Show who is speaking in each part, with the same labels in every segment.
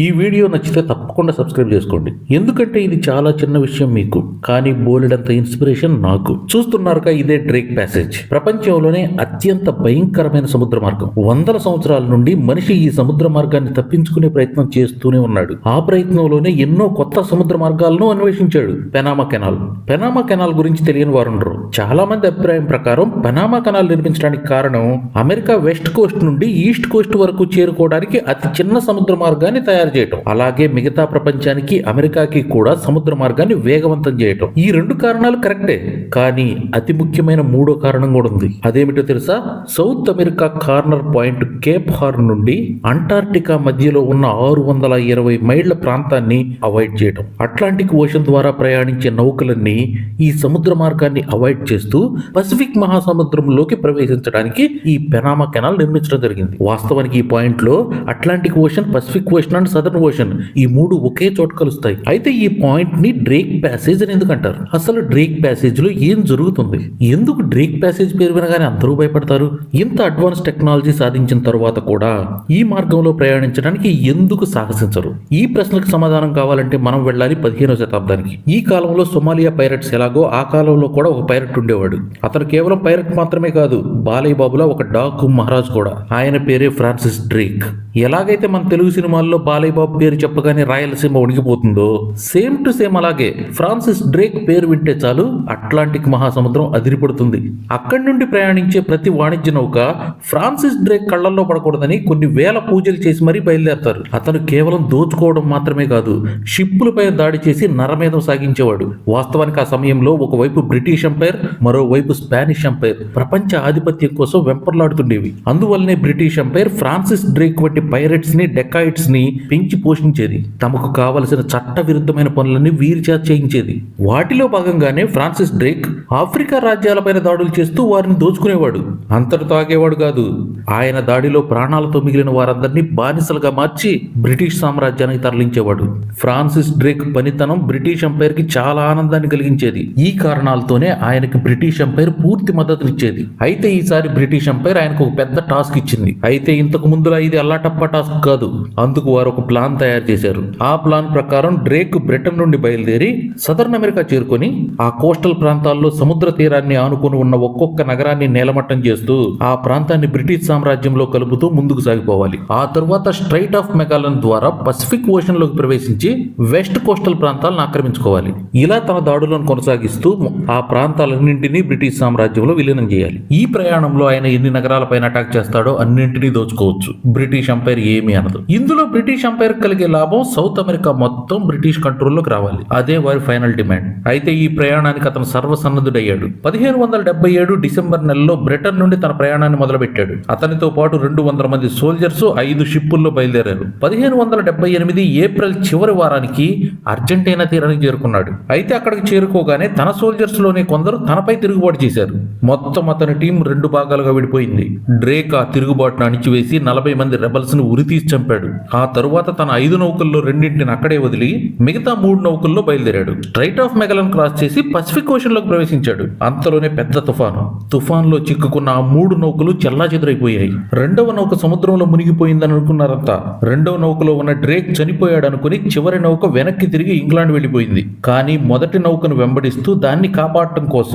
Speaker 1: ఈ వీడియో నచ్చితే తప్పకుండా సబ్స్క్రైబ్ చేసుకోండి. ఎందుకంటే ఇది చాలా చిన్న విషయం మీకు. కానీ బోలెడంత ఇన్స్పిరేషన్ నాకు. చూస్తున్నారుగా ఇదే డ్రేక్ ప్యాసేజ్. ప్రపంచంలోనే అత్యంత భయంకరమైన సముద్ర మార్గం. వందల సంవత్సరాల నుండి మనిషి ఈ సముద్ర మార్గాన్ని తప్పించుకునే ప్రయత్నం చేస్తూనే ఉన్నాడు. ఆ ప్రయత్నంలోనే ఎన్నో కొత్త సముద్ర మార్గాలను అన్వేషించాడు. Panama canal. పెనామా కెనాల్ గురించి తెలియని వారుండరు. చాలా మంది అభిప్రాయం ప్రకారం పనామా కెనాల్ నిర్మించడానికి కారణం అమెరికా వెస్ట్ కోస్ట్ నుండి ఈస్ట్ కోస్ట్ వరకు చేరుకోవడానికి అతి చిన్న సముద్ర మార్గాన్ని తయారు చేయటం. అలాగే మిగతా ప్రపంచానికి అమెరికాకి కూడా సముద్ర మార్గాన్ని వేగవంతం చేయటం. ఈ రెండు కారణాలు కరెక్టే కానీ అతి ముఖ్యమైన మూడో కారణం కూడా ఉంది. అదేమిటో తెలుసా? South America corner point Cape Horn నుండి అంటార్టికా మధ్యలో ఉన్న ఆరు వందల ఇరవై మైళ్ళ ప్రాంతాన్ని అవాయిడ్ చేయటం. అట్లాంటిక్ ఓషన్ ద్వారా ప్రయాణించే నౌకలన్నీ ఈ సముద్ర మార్గాన్ని అవాయిడ్ చేస్తూ పసిఫిక్ మహాసముద్రంలోకి ప్రవేశించడానికి ఈ పెనామా కెనాల్ నిర్మించడం జరిగింది. వాస్తవానికి ఈ పాయింట్లో Atlantic Ocean Pacific Ocean and Southern Ocean ఈ మూడు ఒకే చోట కలుస్తాయి. అయితే ఈ పాయింట్ని డ్రేక్ ప్యాసేజ్ అని ఎందుకు అంటారు అసలు డ్రేక్ ప్యాసేజ్లో ఏం జరుగుతుంది? ఎందుకు డ్రేక్ ప్యాసేజ్ పేరు వినగానే అందరూ భయపడతారు? ఇంత అడ్వాన్స్ టెక్నాలజీ సాధించిన తర్వాత కూడా ఈ మార్గంలో ప్రయాణించడానికి ఎందుకు సాహసించరు? ఈ ప్రశ్నకు సమాధానం కావాలంటే మనం వెళ్ళాలి పదిహేనవ శతాబ్దానికి. ఈ కాలంలో సొమాలియా పైరట్స్ ఎలాగో ఆ కాలంలో కూడా ఒక పైరట్ ఉండేవాడు అతను కేవలం పైరట్ మాత్రమే కాదు బాలయ్య బాబులా ఒక డాకు మహారాజ్ కూడా. ఆయన పేరే ఫ్రాన్సిస్ డ్రేక్. ఎలాగైతే మన తెలుగు సినిమాల్లో బాలయ్య బాబు పేరు చెప్పగానే రాయలసీమ ఉణిగిపోతుందో సేమ్ టు సేమ్ అలాగే ఫ్రాన్సిస్ డ్రేక్ పేరు వింటే చాలు అట్లాంటిక్ మహాసముద్రం అదిరిపడుతుంది. అక్కడి నుండి ప్రయాణించే ప్రతి వాణిజ్య నౌక ఫ్రాన్సిస్ డ్రేక్ కళ్ళల్లో పడకూడదని కొన్ని వేల పూజలు చేసి మరీ బయలుదేరతారు. అతను కేవలం దోచుకోవడం మాత్రమే కాదు షిప్పులపై దాడి చేసి నరమేధం సాగించేవాడు. వాస్తవానికి ఆ సమయంలో ఒకవైపు బ్రిటిష్ ఎంపైర్ మరోవైపు స్పానిష్ ఎంపైర్ ప్రపంచ ఆధిపత్యం కోసం వెంపర్లాడుతుండేవి. అందువల్లనే బ్రిటిష్ ఎంపైర్ ఫ్రాన్సిస్ డ్రేక్ వంటి పైరట్స్ని డెకాయిట్స్ని పెంచి పోషించేది. తమకు కావలసిన చట్ట విరుద్ధమైన పనులన్నీ వీరి చేయించేది. వాటిలో భాగంగానే ఫ్రాన్సిస్ డ్రేక్ ఆఫ్రికా రాజ్యాలపైన దాడులు చేస్తూ వారిని దోచుకునేవాడు. అంతటి తాగేవాడు కాదు. ఆయన దాడిలో ప్రాణాలతో మిగిలిన వారందరినీ బానిసలుగా మార్చి బ్రిటిష్ సామ్రాజ్యానికి తరలించేవాడు. ఫ్రాన్సిస్ డ్రేక్ పనితనం బ్రిటిష్ ఎంపైర్కి చాలా ఆనందాన్ని కలిగించేది. ఈ కారణాలతోనే ఆయన ఆయనకి బ్రిటిష్ ఎంపైర్ పూర్తి మద్దతు ఇచ్చేది. అయితే ఈసారి బ్రిటిష్ ఎంపైర్ ఆయనకు ఒక పెద్ద టాస్క్ ఇచ్చింది. అయితే ఇంతకు ముందులా ఇది అల్లాటప్ప టాస్క్ కాదు. అందుకు వారు ఒక ప్లాన్ తయారు చేశారు. ఆ ప్లాన్ ప్రకారం డ్రేక్ బ్రిటన్ నుండి బయలుదేరి సదర్న్ అమెరికా చేరుకొని ఆ కోస్టల్ ప్రాంతాల్లో సముద్ర తీరాన్ని ఆనుకుని ఉన్న ఒక్కొక్క నగరాన్ని నేలమట్టం చేస్తూ ఆ ప్రాంతాన్ని బ్రిటిష్ సామ్రాజ్యంలో కలుపుతూ ముందుకు సాగిపోవాలి. ఆ తరువాత స్ట్రైట్ ఆఫ్ మెగాలన్ ద్వారా పసిఫిక్ ఓషన్లోకి ప్రవేశించి వెస్ట్ కోస్టల్ ప్రాంతాలను ఆక్రమించుకోవాలి. ఇలా తన దాడులను కొనసాగిస్తూ ఆ ప్రాంతాల ప్రాంతాలన్నింటినీ బ్రిటిష్ సామ్రాజ్యంలో విలీనం చేయాలి. ఈ ప్రయాణంలో ఆయన ఎన్ని నగరాలపైన అటాక్ చేస్తాడో అన్నింటినీ దోచుకోవచ్చు. బ్రిటిష్ ఎంపైర్ ఏమీ అనదు. ఇందులో బ్రిటిష్ ఎంపైర్ కలిగే లాభం సౌత్ అమెరికా మొత్తం బ్రిటిష్ కంట్రోల్లోకి రావాలి. అదే వారి ఫైనల్ డిమాండ్ అయితే ఈ ప్రయాణానికి అతను సర్వసన్నద్ధుడయ్యాడు. పదిహేను వందల డెబ్బై ఏడు డిసెంబర్ నెలలో బ్రిటన్ నుండి తన ప్రయాణాన్ని మొదలుపెట్టాడు. అతనితో పాటు రెండు వందల మంది సోల్జర్స్ ఐదు షిప్పుల్లో బయలుదేరారు. పదిహేను వందల డెబ్బై ఎనిమిది ఏప్రిల్ చివరి వారానికి అర్జెంటీనా తీరానికి చేరుకున్నాడు. అయితే అక్కడికి చేరుకోగానే తన సోల్జర్స్లోనే కొందరు తనపై తిరుగుబాటు చేశారు. మొత్తం అతని టీం రెండు భాగాలుగా విడిపోయింది. డ్రేక్ ఆ తిరుగుబాటును అణిచివేసి నలభై మంది రెబల్స్ను ఉరితీసి చంపాడు. ఆ తరువాత తన ఐదు నౌకల్లో రెండింటిని అక్కడే వదిలి మిగతా మూడు నౌకల్లో బయలుదేరాడు. స్ట్రైట్ ఆఫ్ మెగలన్ క్రాస్ చేసి పసిఫిక్ ఓషన్లోకి ప్రవేశించాడు. అంతలోనే పెద్ద తుఫాను. తుఫాన్లో చిక్కుకున్న ఆ మూడు నౌకలు చెల్లాచెదురైపోయాయి. రెండవ నౌక సముద్రంలో మునిగిపోయిందని అనుకున్నారంతా. రెండవ నౌకలో ఉన్న డ్రేక్ చనిపోయాడు అనుకుని చివరి నౌక వెనక్కి తిరిగి ఇంగ్లాండ్ వెళ్ళిపోయింది. కానీ మొదటి నౌకను వెంబడిస్తూ దాన్ని కాపాడటం కోసం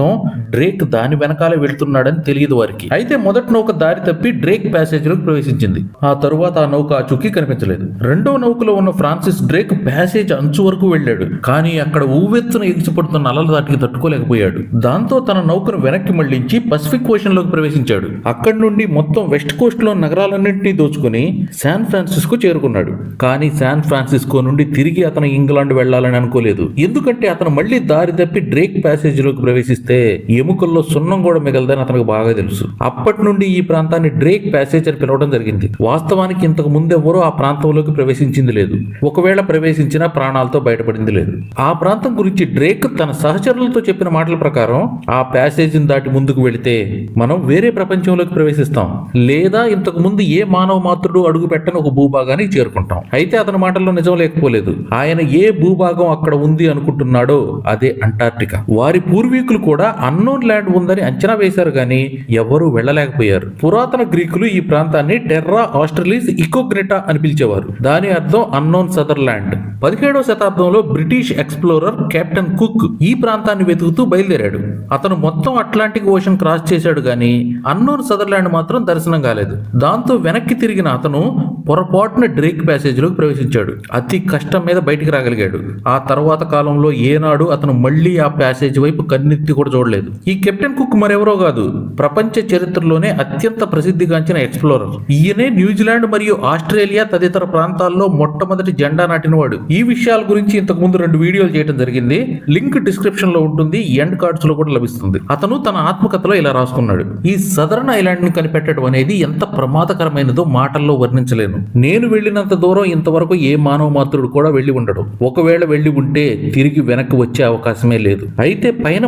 Speaker 1: డ్రేక్ దాని వెనకాలే వెళ్తున్నాడని తెలియదు వారికి. అయితే మొదటి నౌక దారి తప్పి డ్రేక్ ప్యాసేజ్లోకి ప్రవేశించింది. ఆ తరువాత ఆ నౌక ఆ చుక్కి కనిపించలేదు. రెండో నౌకలో ఉన్న ఫ్రాన్సిస్ డ్రేక్ ప్యాసేజ్ అంచు వరకు వెళ్ళాడు. కానీ అక్కడ ఊవెత్తున ఎగిసిపడుతున్న అలల దాటికి తట్టుకోలేకపోయాడు. దాంతో తన నౌకను వెనక్కి మళ్ళించి పసిఫిక్ ఓషన్లోకి ప్రవేశించాడు. అక్కడి నుండి మొత్తం వెస్ట్ కోస్ట్లో నగరాలన్నింటినీ దోచుకుని శాన్ ఫ్రాన్సిస్కో చేరుకున్నాడు. కానీ శాన్ ఫ్రాన్సిస్కో నుండి తిరిగి అతను ఇంగ్లాండ్ వెళ్ళాలని అనుకోలేదు. ఎందుకంటే అతను మళ్ళీ దారి తప్పి డ్రేక్ ప్యాసేజ్లోకి ప్రవేశిస్తే ఎముకల్లో సున్నం కూడా మిగలదని అతనికి బాగా తెలుసు. అప్పటి నుండి ఈ ప్రాంతాన్ని డ్రేక్ ప్యాసేజ్ అని పిలవడం జరిగింది. వాస్తవానికి ఇంతకు ముందెవ్వరూ ఆ ప్రాంతంలోకి ప్రవేశించింది లేదు. ఒకవేళ ప్రవేశించినా ప్రాణాలతో బయటపడింది లేదు. ఆ ప్రాంతం గురించి డ్రేక్ తన సహచరులతో చెప్పిన మాటల ప్రకారం ఆ ప్యాసేజీని దాటి ముందుకు వెళితే మనం వేరే ప్రపంచంలోకి ప్రవేశిస్తాం. లేదా ఇంతకు ముందు ఏ మానవ మాత్రుడు అడుగు పెట్టని ఒక భూభాగానికి చేరుకుంటాం. అయితే అతని మాటల్లో నిజం లేకపోలేదు. ఆయన ఏ భూభాగం అక్కడ ఉంది అనుకుంటున్నాడో అదే అంటార్టికా వారి పూర్వీకులు కూడా కూడా అన్నోన్ ల్యాండ్ ఉందని అంచనా వేశారు కానీ ఎవరూ వెళ్ళలేకపోయారు. పురాతన గ్రీకులు ఈ ప్రాంతాన్ని టెర్రా ఆస్ట్రలీస్ ఇకోగ్రెటా అని పిలిచేవారు. దాని అర్థం అన్నోన్ సదర్లాండ్ పదిహేడవ శతాబ్దంలో బ్రిటిష్ ఎక్స్ప్లోరర్ కెప్టెన్ కుక్ ఈ ప్రాంతాన్ని వెతుకుతూ బయలుదేరాడు. అతను మొత్తం అట్లాంటిక్ ఓషన్ క్రాస్ చేశాడు గాని అన్నోన్ సదర్లాండ్ మాత్రం దర్శనం కాలేదు. దాంతో వెనక్కి తిరిగిన అతను పొరపాటున డ్రేక్ ప్యాసేజ్లోకి ప్రవేశించాడు. అతి కష్టం మీద బయటికి రాగలిగాడు. ఆ తర్వాత కాలంలో ఏనాడు అతను మళ్ళీ ఆ ప్యాసేజ్ వైపు కన్నెత్తి కూడా చూడలేదు. ఈ కెప్టెన్ కుక్ మరెవరో కాదు ప్రపంచ చరిత్రలోనే అత్యంత ప్రసిద్ధిగాంచిన ఎక్స్ప్లోరర్. ఈయనే న్యూజిలాండ్ మరియు ఆస్ట్రేలియా తదితర ప్రాంతాల్లో మొట్టమొదటి జెండా నాటినవాడు. ఈ విషయాల గురించి ఇంతకు ముందు రెండు వీడియోలు చేయడం జరిగింది. లింక్ డిస్క్రిప్షన్లో ఉంటుంది ఎండ్ కార్డ్స్లో కూడా లభిస్తుంది. అతను తన ఆత్మకథలో ఇలా రాసుకున్నాడు. ఈ సదరన్ ఐలాండ్ని కనిపెట్టడం అనేది ఎంత ప్రమాదకరమైనదో మాటల్లో వర్ణించలేను. నేను వెళ్ళినంత దూరం ఇంతవరకు ఏ మానవ మాతృడు కూడా వెళ్ళి ఉండడు. ఒకవేళ వెళ్ళి ఉంటే తిరిగి వెనక్కి వచ్చే అవకాశమే లేదు. అయితే పైన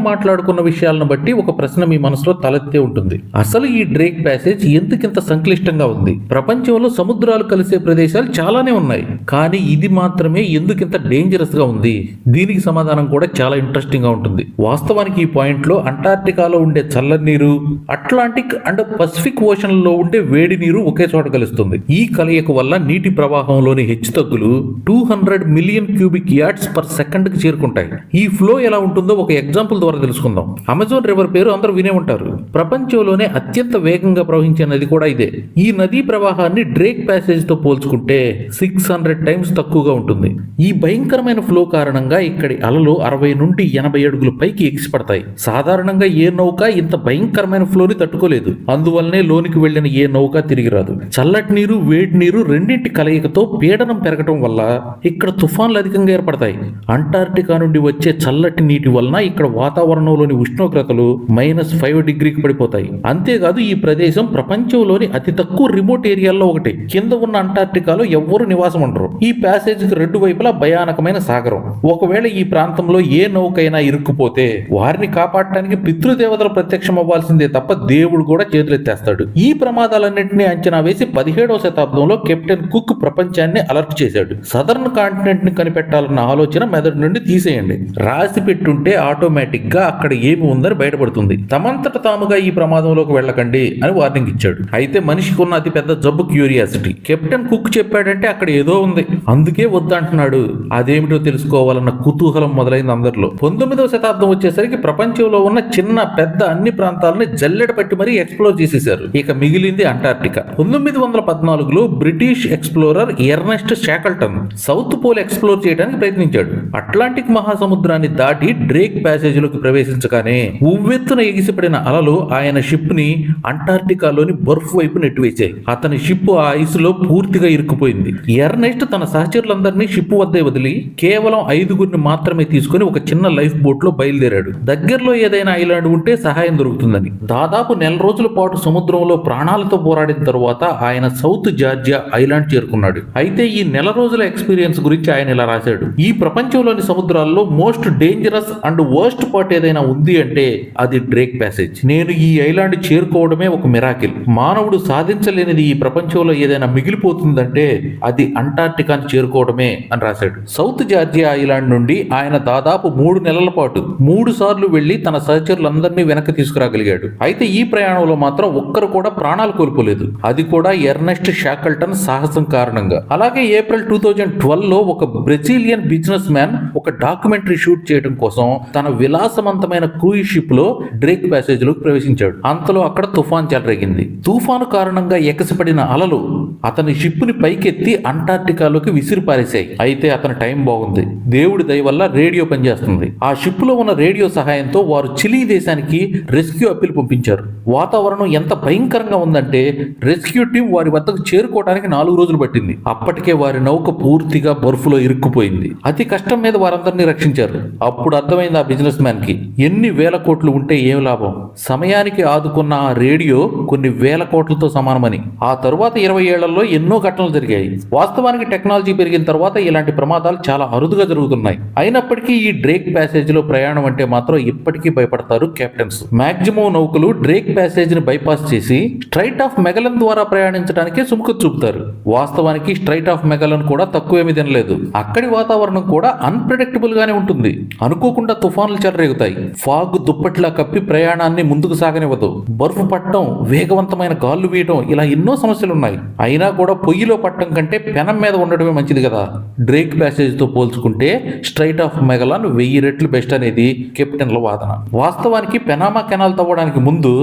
Speaker 1: మాట్లాడుకున్న విషయాలను బట్టి ఒక ప్రశ్న మీ మనసులో తలెత్తే ఉంటుంది. అసలు ఈ డ్రేక్ ప్యాసేజ్ ఎందుకింత సంక్లిష్టంగా ఉంది? ప్రపంచంలో సముద్రాలు కలిసే ప్రదేశాలు చాలానే ఉన్నాయి. కానీ ఇది మాత్రమే ఎందుకింత డేంజరస్గా ఉంది? దీనికి సమాధానం కూడా చాలా ఇంట్రెస్టింగ్గా ఉంటుంది. వాస్తవానికి ఈ పాయింట్లో అంటార్టికాలో ఉండే చల్లని నీరు అట్లాంటిక్ అండ్ పసిఫిక్ ఓషన్లో ఉండే వేడి నీరు ఒకే చోట కలుస్తుంది. ఈ కలయిక వల్ల నీటి ప్రవాహంలోని హెచ్చుతగ్గులు two hundred million cubic yards per సెకండ్కి చేరుకుంటాయి. ఈ ఫ్లో ఎలా ఉంటుందో ఒక ఎగ్జాంపుల్ ద్వారా తెలుసుకుందాం. అమెజాన్ రివర్ పేరు అందరూ వినే ఉంటారు. ప్రపంచంలోనే అత్యంత వేగంగా ప్రవహించే నది కూడా ఇదే. ఈ నదీ ప్రవాహాన్ని డ్రేక్ ప్యాసేజ్తో పోల్చుకుంటే సిక్స్ హండ్రెడ్ టైమ్స్ తక్కువగా ఉంటుంది. ఈ భయంకరమైన ఫ్లో కారణంగా ఇక్కడి అలలు అరవై నుండి ఎనభై అడుగుల పైకి ఎగిసిపడతాయి. సాధారణంగా ఏ నౌక ఇంత భయంకరమైన ఫ్లోని తట్టుకోలేదు. అందువల్లనే లోనికి వెళ్ళిన ఏ నౌక తిరిగి రాదు. చల్లటి నీరు వేడి నీరు రెండింటి కలయికతో పీడనం పెరగటం వల్ల ఇక్కడ తుఫాన్లు అధికంగా ఏర్పడతాయి. అంటార్టికా నుండి వచ్చే చల్లటి నీటి వలన ఇక్కడ వాతావరణంలో వాతావరణంలోని ఉష్ణోగ్రతలు మైనస్ ఫైవ్ డిగ్రీకి పడిపోతాయి. అంతేకాదు ఈ ప్రదేశం ప్రపంచంలోని అతి తక్కువ రిమోట్ ఏరియాల్లో ఒకటి. కింద ఉన్న అంటార్టికాలో ఎవ్వరు నివాసం ఉండరు. ఈ ప్యాసేజ్కి రెండు వైపులా భయానకమైన సాగరం. ఒకవేళ ఈ ప్రాంతంలో ఏ నౌకైనా ఇరుక్కుపోతే వారిని కాపాడటానికి పితృదేవతలు ప్రత్యక్షం అవ్వాల్సిందే తప్ప దేవుడు కూడా చేతులెత్తేస్తాడు. ఈ ప్రమాదాలన్నింటినీ అంచనా వేసి పదిహేడవ శతాబ్దంలో కెప్టెన్ కుక్ ప్రపంచాన్ని అలర్ట్ చేశాడు. సదర్న్ కాంటినెంట్ని కనిపెట్టాలన్న ఆలోచన మెదడు నుండి తీసేయండి. రాసి పెట్టుంటే ఆటోమేటిక్గా అక్కడ ఏమి ఉందని బయటపడుతుంది. తమంతట తాముగా ఈ ప్రమాదంలోకి వెళ్ళకండి అని వార్నింగ్ ఇచ్చాడు. అయితే మనిషికి ఉన్న అతి పెద్ద జబ్బు క్యూరియాసిటీ. కెప్టెన్ కుక్ చెప్పాడంటే అక్కడ ఏదో ఉంది. అందుకే వద్దంటున్నాడు. అదేమిటో తెలుసుకోవాలన్న కుతూహలం మొదలైంది అందరిలో. పంతొమ్మిదవ శతాబ్దం వచ్చేసరికి ప్రపంచంలో ఉన్న చిన్న పెద్ద అన్ని ప్రాంతాలని జల్లెడ పట్టి మరీ ఎక్స్ప్లోర్ చేసేశారు. ఇక మిగిలింది అంటార్టికా పంతొమ్మిది వందల పద్నాలుగులో British explorer Ernest Shackleton South Pole explore చేయడానికి ప్రయత్నించాడు. అట్లాంటిక్ మహాసముద్రాన్ని దాటి డ్రేక్ ప్యాసేజ్లోకి ప్రవేశించగానే ఉవ్వెత్తున ఎగిసిపడిన అలలు ఆయన షిప్ని అంటార్టికాలోని బర్ఫ్ వైపు నెట్టివేశాయి. అతని షిప్ ఆ ఐస్లో పూర్తిగా ఇరుక్కుపోయింది. ఎర్నెస్ట్ తన సహచరులందరినీ షిప్ వద్దే వదిలి కేవలం ఐదుగురిని మాత్రమే తీసుకుని ఒక చిన్న లైఫ్ బోట్లో బయలుదేరాడు. దగ్గరలో ఏదైనా ఐలాండ్ ఉంటే సహాయం దొరుకుతుందని. దాదాపు నెల రోజుల పాటు సముద్రంలో ప్రాణాలతో పోరాడిన తరువాత ఆయన సౌత్ జార్జియా ఐలాండ్ చేరుకున్నాడు. అయితే ఈ నెల రోజుల ఎక్స్పీరియన్స్ గురించి ఆయన ఇలా రాశాడు. ఈ ప్రపంచంలోని సముద్రాల్లో most dangerous and worst part ఏదైనా ఉంది అంటే అది డ్రేక్ ప్యాసేజ్ నేను ఈ ఐలాండ్ చేరుకోవడమే ఒక మిరాకిల్ మానవుడు సాధించలేనిది ఈ ప్రపంచంలో ఏదైనా మిగిలిపోతుందంటే అది అంటార్టికాని చేరుకోవడమే అని రాశాడు. సౌత్ జార్జియా ఐలాండ్ నుండి ఆయన దాదాపు మూడు నెలల పాటు మూడు సార్లు వెళ్ళి తన సహచరులందరినీ వెనక్కి తీసుకురాగలిగాడు. అయితే ఈ ప్రయాణంలో మాత్రం ఒక్కరు కూడా ప్రాణాలు కోల్పోలేదు. అది కూడా ఎర్నెస్ట్ షాకల్టన్ సాహసం కారణంగా. అలాగే ఏప్రిల్ టూ థౌజండ్ ట్వెల్వ్లో ఒక బ్రెజిలియన్ బిజినెస్ మ్యాన్ ఒక డాక్యుమెంటరీ షూట్ చేయడం కోసం తన విలాసవంతమైన క్రూయిజ్ షిప్లో డ్రేక్ ప్యాసేజ్లోకి ప్రవేశించాడు. అంతలో అక్కడ తుఫాన్ చెలరేగింది. తుఫాను కారణంగా ఎకసిపడిన అలలు అతని షిప్ని పైకెత్తి అంటార్టికాలోకి విసిరిపారేశాయి. అయితే అతని టైం బాగుంది. దేవుడి దయ వల్ల రేడియో పనిచేస్తుంది. ఆ షిప్లో ఉన్న రేడియో సహాయంతో వారు చిలీ దేశానికి రెస్క్యూ అప్పీల్ పంపించారు. వాతావరణం ఎంత భయంకరంగా ఉందంటే రెస్క్యూ టీం వారి వద్దకు చేరుకోవడానికి నాలుగు రోజులు పట్టింది. అప్పటికే వారి నౌక పూర్తిగా బర్ఫులో ఇరుక్కుపోయింది. అతి కష్టం మీద వారందరినీ రక్షించారు. అప్పుడు అర్థమైంది ఆ బిజినెస్ మ్యాన్కి ఎన్ని వేల కోట్లు ఉంటే ఏం లాభం? సమయానికి ఆదుకున్న ఆ రేడియో కొన్ని వేల కోట్లతో సమానమని. ఆ తరువాత ఇరవై ఏళ్ళలో ఎన్నో ఘటనలు జరిగాయి. వాస్తవానికి టెక్నాలజీ పెరిగిన తర్వాత ఇలాంటి ప్రమాదాలు చాలా అరుదుగా జరుగుతున్నాయి. అయినప్పటికీ ఈ డ్రేక్ ప్యాసేజ్లో ప్రయాణం అంటే మాత్రం ఇప్పటికీ భయపడతారు కెప్టెన్స్. మాక్సిమం నౌకలు డ్రేక్ ప్యాసేజ్ని బైపాస్ చేసి స్ట్రైట్ ఆఫ్ మెగలన్ ద్వారా ప్రయాణించడానికే సుముఖత చూపుతారు. వాస్తవానికి స్ట్రైట్ ఆఫ్ మెగలన్ కూడా తక్కువేమీ తినలేదు. అక్కడి వాతావరణం కూడా అన్ప్రెడిక్టబుల్ గానే ఉంటుంది. అనుకోకుండా తుఫాన్లు చెలరేగుతాయి. ఫాగ్ దుప్పట్లా కప్పి ప్రయాణాన్ని ముందుకు సాగనివ్వదు. బర్ఫ్ పట్టడం వేగవంతమైన గాళ్ళు వేయడం ఇలా ఎన్నో సమస్యలు ఉన్నాయి అయినా కూడా పొయ్యిలో పట్టడం కంటే పెనం మీద ఉండడమే మంచిది కదా. డ్రేక్ ప్యాసేజ్తో పోల్చుకుంటే స్ట్రైట్ ఆఫ్ మెగలాన్ వెయ్యి రెట్లు బెస్ట్ అనేది కెప్టెన్ల వాదన. వాస్తవానికి పెనామా కెనాల్ తవ్వడానికి ముందు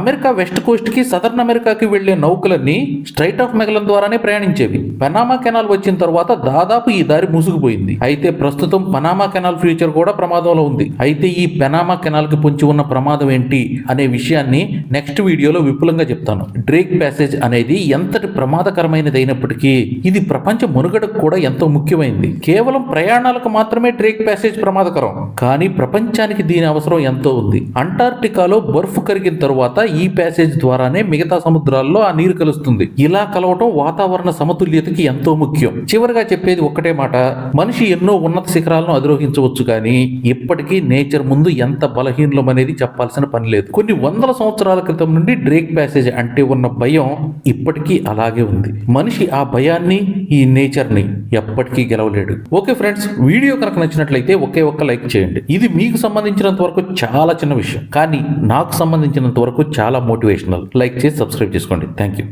Speaker 1: అమెరికా వెస్ట్ కోస్ట్కి సదర్న్ అమెరికాకి వెళ్ళే నౌకలన్నీ స్ట్రైట్ ఆఫ్ మెగలన్ ద్వారానే ప్రయాణించేవి. పెనామా కెనాల్ వచ్చిన తర్వాత దాదాపు ఈ దారి మూసుకుపోయింది. అయితే ప్రస్తుతం పనామా కెనాల్ ఫ్యూచర్ కూడా ప్రమాదంలో ఉంది. అయితే ఈ పనామా కెనాల్కి పొంచి ఉన్న ప్రమాదం ఏంటి అనే విషయాన్ని నెక్స్ట్ వీడియోలో విపులంగా చెప్తాను. డ్రేక్ ప్యాసేజ్ అనేది ఎంతటి ప్రమాదకరమైనది అయినప్పటికీ ఇది ప్రపంచ మనుగడకు కూడా ఎంతో ముఖ్యమైనది కేవలం ప్రయాణాలకు మాత్రమే డ్రేక్ ప్యాసేజ్ ప్రమాదకరం. కానీ ప్రపంచానికి దీని అవసరం ఎంతో ఉంది. అంటార్క్టికాలో బర్ఫ్ కరిగిన తరువాత ఈ ప్యాసేజ్ ద్వారానే మిగతా సముద్రాల్లో ఆ నీరు కలుస్తుంది. ఇలా కలవటం వాతావరణ సమతుల్యతకి ఎంతో ముఖ్యం. చివరిగా చెప్పేది ఒక్కటే మాట. మనిషి ఎన్నో ఉన్నత శిఖరాలను అధిరోహించవచ్చు కానీ ఇప్పటికీ నేచర్ ముందు ఎంత బలహీనం అనేది చెప్పాల్సిన పని లేదు. కొన్ని వందల సంవత్సరాల క్రితం నుండి డ్రేక్ ప్యాసేజ్ అంటే ఉన్న భయం ఇప్పటికీ అలాగే ఉంది. మనిషి ఆ భయాన్ని ఈ నేచర్ని ఎప్పటికీ గెలవలేడు. ఓకే ఫ్రెండ్స్ వీడియో కనుక నచ్చినట్లయితే ఒకే ఒక్క లైక్ చేయండి. ఇది మీకు సంబంధించినంత వరకు చాలా చిన్న విషయం. కానీ నాకు సంబంధించినంత వరకు చాలా మోటివేషనల్. లైక్ చేసి సబ్స్క్రైబ్ చేసుకోండి. Thank you